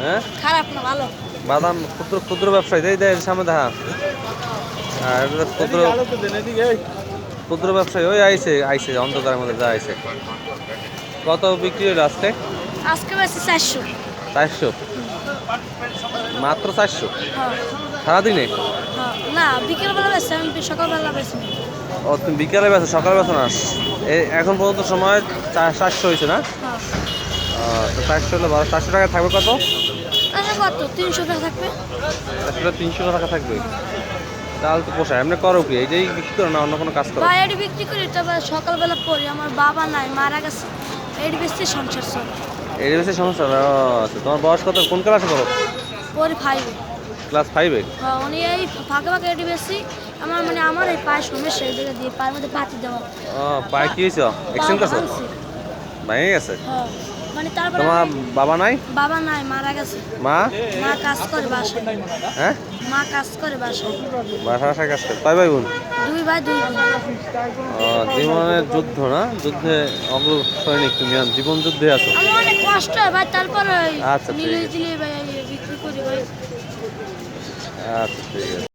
হ্যাঁ? খারাপ না ভালো। বাদাম ক্ষুদ্র ক্ষুদ্র ব্যবসায়ী দেই দেয় সামনে দেখা আর ক্ষুদ্র ক্ষুদ্র ব্যবসায়ী ওই আইছে আইছে অন্ধকারের মধ্যে যা আইছে। কত বিক্রি হলো আজকে? আজকে বেশি চারশো। চারশো? মাত্র চারশো? হ্যাঁ। সারাদিনে? হ্যাঁ। না বিকেলবেলা বেশি আমি সকালবেলা বেশি ও তুমি বিকালে বেছো সকালে বেছো না। এ- এখন পর্যন্ত সময় চা- চারশো হয়েছে না? হ্যাঁ তো চারশো হলে ভালো চারশো টাকা থাকবে কত? আচ্ছা কত? তিনশো টাকা থাকবে। চারশো তিনশো টাকা থাকবে। তাহলে তো পোষায়। এমনি করো কি? এইটাই বিক্রি করো না অন্য কোনো কাজ করো? বাইরে বিক্রি করি তবে সকালবেলা পড়ি। আমার বাবা নাই মারা গেছে। এর বেশি সংসার চলে। এই বেশি সমস্যা আচ্ছা, তোমার বয়স কত? কোন ক্লাসে করো পরে ফাইভে ক্লাস ফাইভে হ্যাঁ, উনি এই ফাঁকে ফাঁকে এটি বেশি। আমার মানে আমার এই পায়ে সমস্যা এই জায়গা দিয়ে পায়ের মধ্যে পাতি দেওয়া। ও পায়ে কি হয়েছে? এক্সিডেন্ট করছ ভেঙে গেছে? হ্যাঁ। মানে তারপরে তোমার বাবা নাই? বাবা নাই মারা গেছে। মা? মা কাজ করে বাসায়। হ্যাঁ? মা কাজ করে বাসায়। বাসা বাসায় কাজ করে। কয় ভাই বোন? দুই ভাই দুই বোন। জীবনের যুদ্ধ না? যুদ্ধে অগ্র সৈনিক তুমি জীবন যুদ্ধে আছো। আমার অনেক কষ্ট হয় ভাই তারপরে আচ্ছা, ঠিক আছে। বিক্রি করি ভাই। আচ্ছা ঠিক আছে।